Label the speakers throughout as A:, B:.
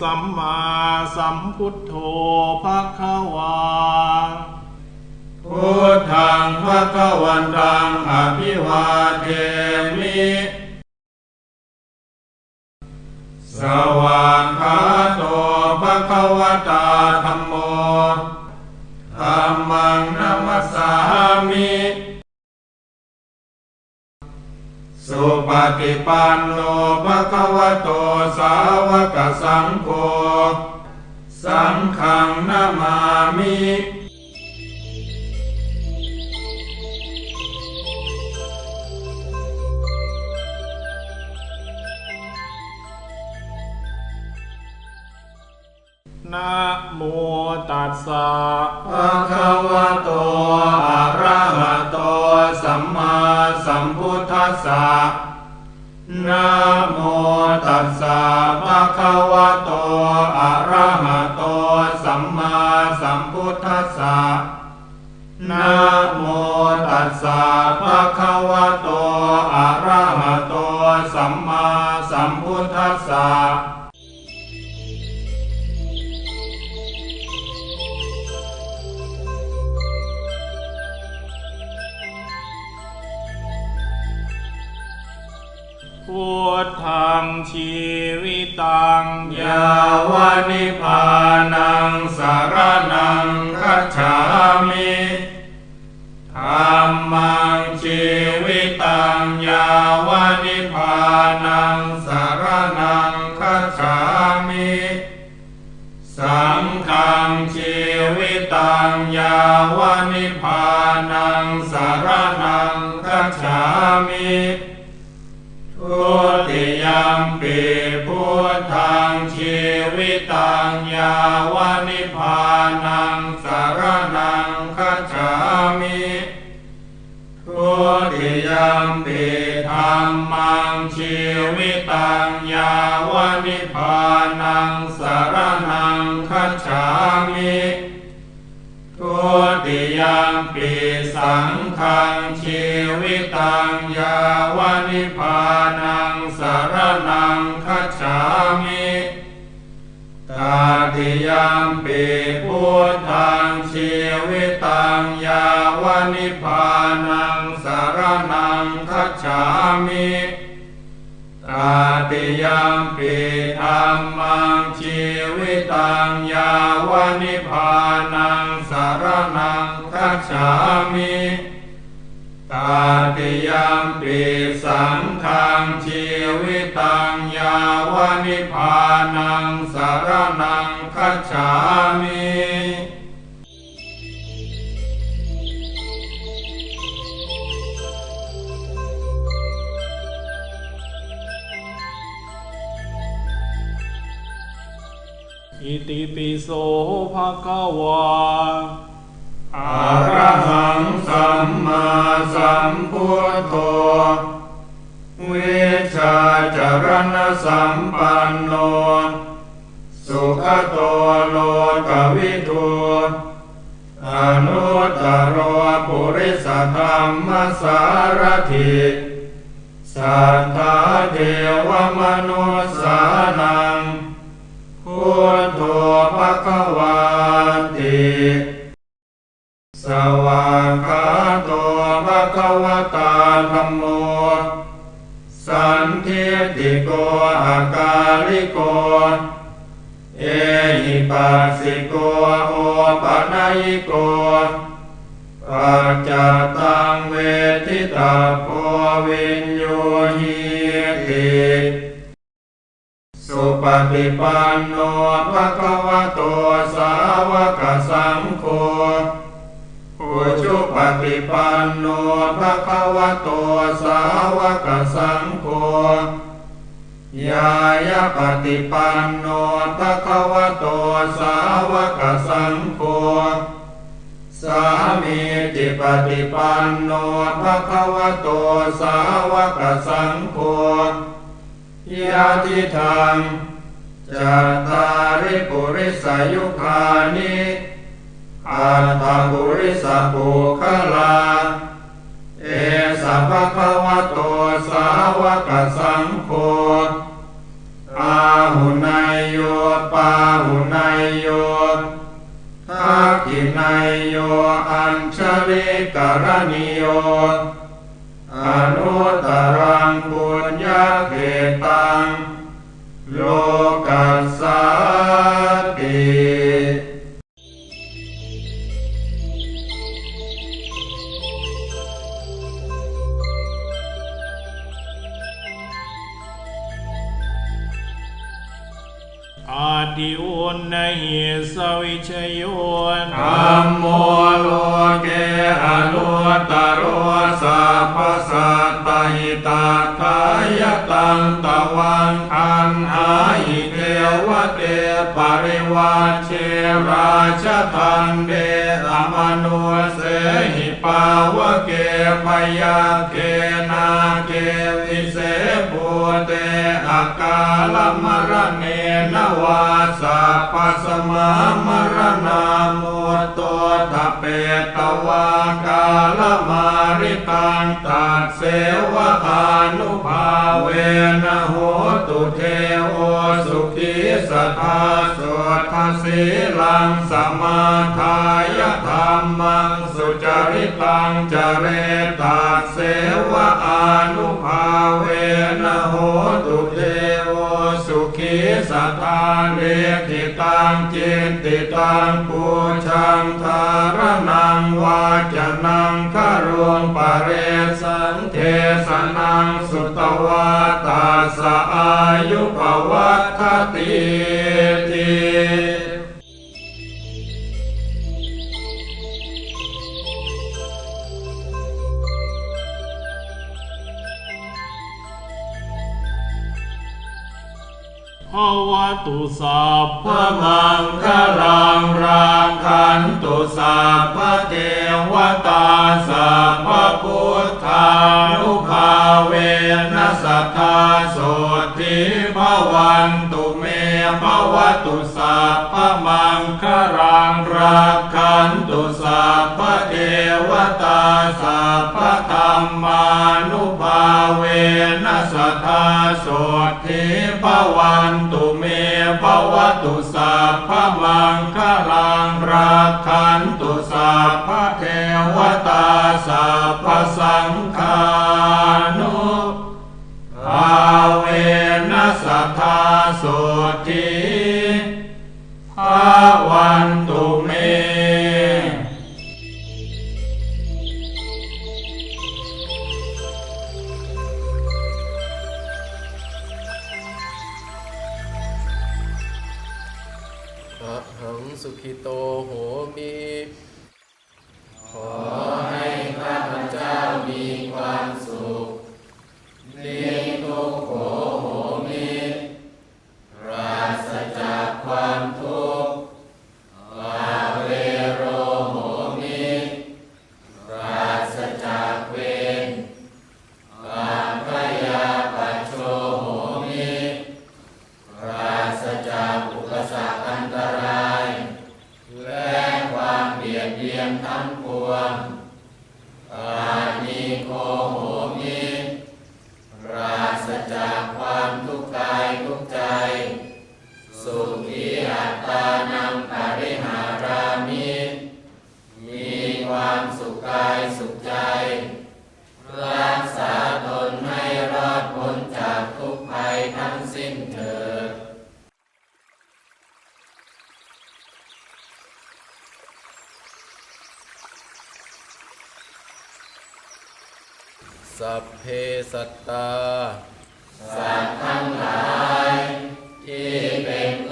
A: สัมมาสัมพุทโธภะคะวา
B: พุทธังภะคะวันตังอภิวาเทมิสวากขา ฏิปันโนภะคะวะโตสาวกสังโฆสังฆังนามามิ
A: นะโมตัสสะ
B: ภะคะวะโต นะโมตัสสะภะคะวะ ทธั
A: งชีวิตัง
B: ยาวานิพานังสารนังคัจฉามิธรรมังชีวิตังยาวานิพานังสารนังคัจฉามิสังฆังชีวิตังยาวานิพานังสารนังคัจฉามิ ทุติยมปีพุทธังชีวิตังยาวานิพานังสารนังคัจฉามิทุติยมปีธรรมังชีวิตังยาวานิพานังสารนังคัจฉามิทุติยมปี สังฆังชีวิตังยาวานิพานังสารนังคัจฉามิตาติยมปีพุทธังชีวิตังยาวานิพานังสารนังคัจฉามิตาติยมปีธรรมังชีวิตังยาวานิพาามิตาติยามปีสังฆังชีวิตังยาวนิพานังสารนังคัจฉามิ
A: อิติปิโสภะคะวา
B: อรหังสัมมาสัมพุทโธวิชาจารณสัมปันโน สุขโตโลกวิทูอนุตตรปุริสธรรมสารถิสัทธาเทวมนุสานัง สุปฏิปันโนภะคะวะโตสาวกสังโฆอุชุปฏิปันโนภะคะวะโตสาวกสังโฆยายาปฏิปันโนภะคะวะโตสาวกสังโฆสามีจิปฏิปันโนภะคะวะโตสาวกสังโฆ ยาทิทังจัตตาริปุริสายุคานิอัตถปุริสปุคลา เอสัพพะวะโตสาวกสังโฆอาหุนายโยปาหุนายโยทักขินายโยอัญชลิกรณิโย นุตตรังปุญญาเขตัง โลกัสสาติ
A: อาติอุนนหิสวิชโย
B: ธรรมโมโลเกอนุตตรสัพพสัตตหิตาทายตังตะวังอันหาหิเทวเตปริวาเชราชทันเดอมนุเสหิ ปาวเกพยาเกนาเกวิเสภูเตอากาลมรเนนวาสัพสมามรณามุตโตทะเปตวากาลมาริตังตัดเสวะานุภาเวนะโหตุเทโอสุ สทาสุทสีลังสมาทายธรรมังสุจริตังจเรตัดเสวะอนุภาเวนะโหตุเทโอสุขีสัทาเรขิตังจินติตังปูชังทารนังวาจนังคารวงปเรสันเทสนังสุตวาตาสอายุปวั ถติติ
A: ภาวตุสัพพ
B: พระมังคลังรังขันตุสัพพะเทวตาสัพพะพุทธานุภาเวนัสทธาโสทิภวัน มภวตุสัพพะมังครังรักขันต ความสุข สัพเพ
C: สัตตา
B: สัตว์ทั้งหลาย ที่เป็น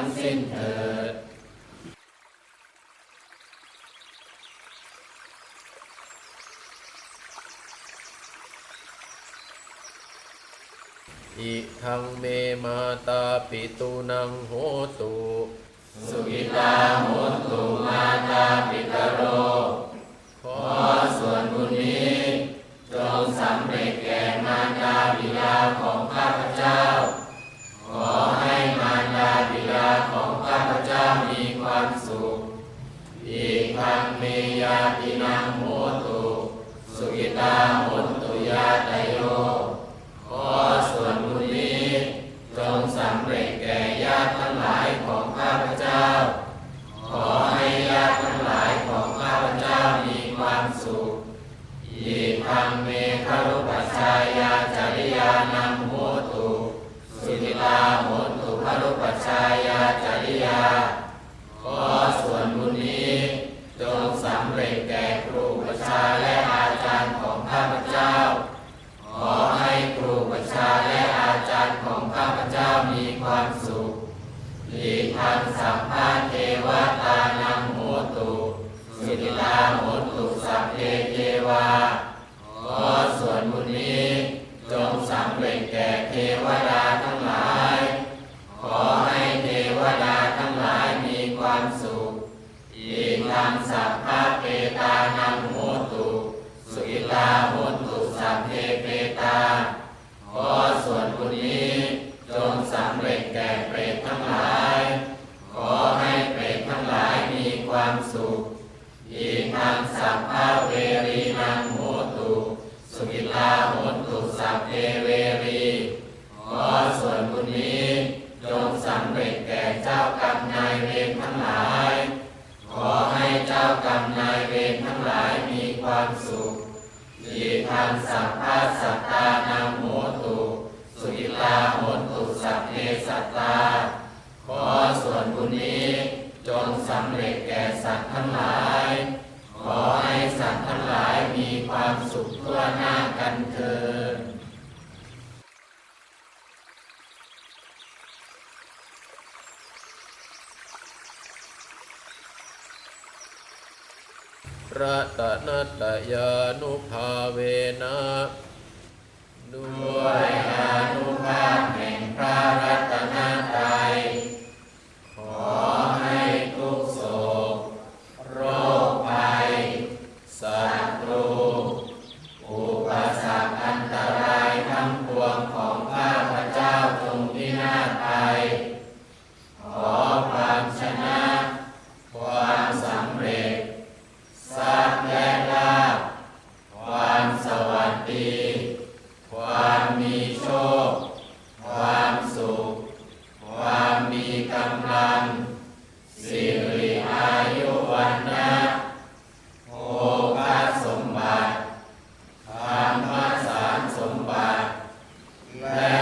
B: ้งสิ้นเถิดอิทังเมมาตาปิตุ
D: นัง
C: โหตุ
D: สุกิตาโหตุมาตาปิตโร
C: ขอ
D: ส่วนบุญนี้ จงสำเร็จแก่มารดาบิดาของข้าพเจ้าาตินังโหตุสุขิตาหุตุญาตโยขอส่วนบุญนี้จงสำเร็จแก่ญาติทั้งหลายของข้าพเจ้า ขอให้ญาติทั้งหลายของข้าพเจ้ามีความสุขยิทังเมฆรุปัชชายาจริยานังโหตุสุขิตาหุตุครุปัชชายาจ มุตุสัพเพเทวา นสัพพะสัตตานังโหตุ สุกิลาโหตุสัพเพสัตตา ขอส่วนบุญนี้ จงสำเร็จแก่สัตว์ทั้งหลาย ขอให้สัตว์ทั้งหลายมีความสุขทั่วหน้ากันเถิด
C: รัตนัตยานุภาเวนะด้ว
D: ยอนุภาพแห่งพระรัตนตรัย Amen.